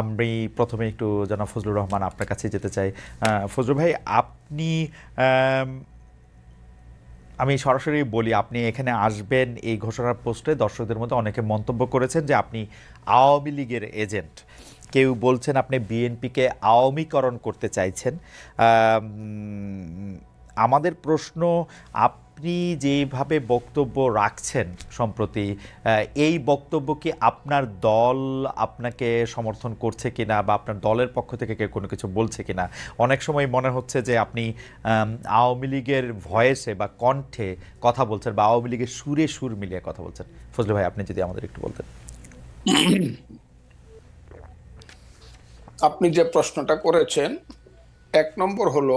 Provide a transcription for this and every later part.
আমি প্রথমে একটু জানা ফজলুর রহমান আপনার কাছে যেতে চাই। ফজলুর ভাই, আপনি, আমি সরাসরি বলি, আপনি এখানে আসবেন এই ঘোষণার পোস্টে। দর্শকদের মধ্যে অনেকে মন্তব্য করেছেন যে আপনি আওয়ামী লীগের এজেন্ট। কেউ বলছেন আপনি বিএনপিকে আওয়ামীকরণ করতে চাইছেন। আমাদের প্রশ্ন, আপনি যেভাবে বক্তব্য রাখছেন সম্প্রতি এই বক্তব্য কি আপনার দল আপনাকে সমর্থন করছে কিনা বা আপনার দলের পক্ষ থেকে কেউ কোনো কিছু বলছে কিনা? অনেক সময় মনে হচ্ছে যে আপনি আওয়ামী লীগের ভয়েসে বা কণ্ঠে কথা বলছেন বা আওয়ামী লীগের সুরে সুর মিলিয়ে কথা বলছেন। ফজলু ভাই, আপনি যদি আমাদের একটু বলতেন। আপনি যে প্রশ্নটা করেছেন, এক নম্বর হলো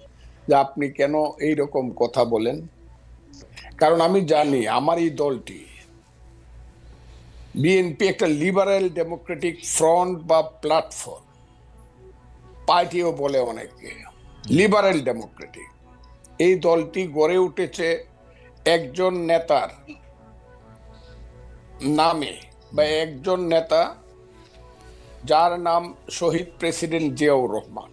যে আপনি কেন এই রকম কথা বলেন? কারণ আমি জানি আমার এই দলটি বিএনপি একটা লিবারেল ডেমোক্রেটিক ফ্রন্ট বা প্ল্যাটফর্ম পার্টিও বলে অনেকে লিবারেল ডেমোক্রেটিক এই দলটি গড়ে উঠেছে একজন নেতার নামে বা একজন নেতা যার নাম শহীদ প্রেসিডেন্ট জিয়াউর রহমান।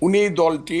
উনি দলটি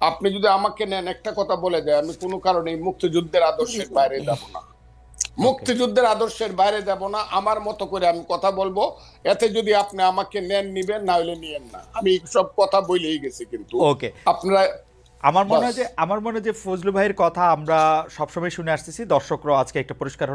আপনি যদি আমাকে নেন একটা কথা বলে দেয় আমি কোনো কারণে মুক্তিযুদ্ধের আদর্শের বাইরে যাব না। মুক্তিযুদ্ধের আদর্শের বাইরে যাব না আমার মতো করে আমি কথা বলব। এতে যদি আপনি আমাকে নেন নিবেন না হলে নিয়েন না। আমি সব কথা বলেই গেছি কিন্তু। ওকে। আপনারা আমার মনে হয় যে আমার মনে হয় যে ফজলু ভাইয়ের কথা আমরা সবসময় শুনে আসতেছি। দর্শকরাও আজকে একটা পরিষ্কার হলো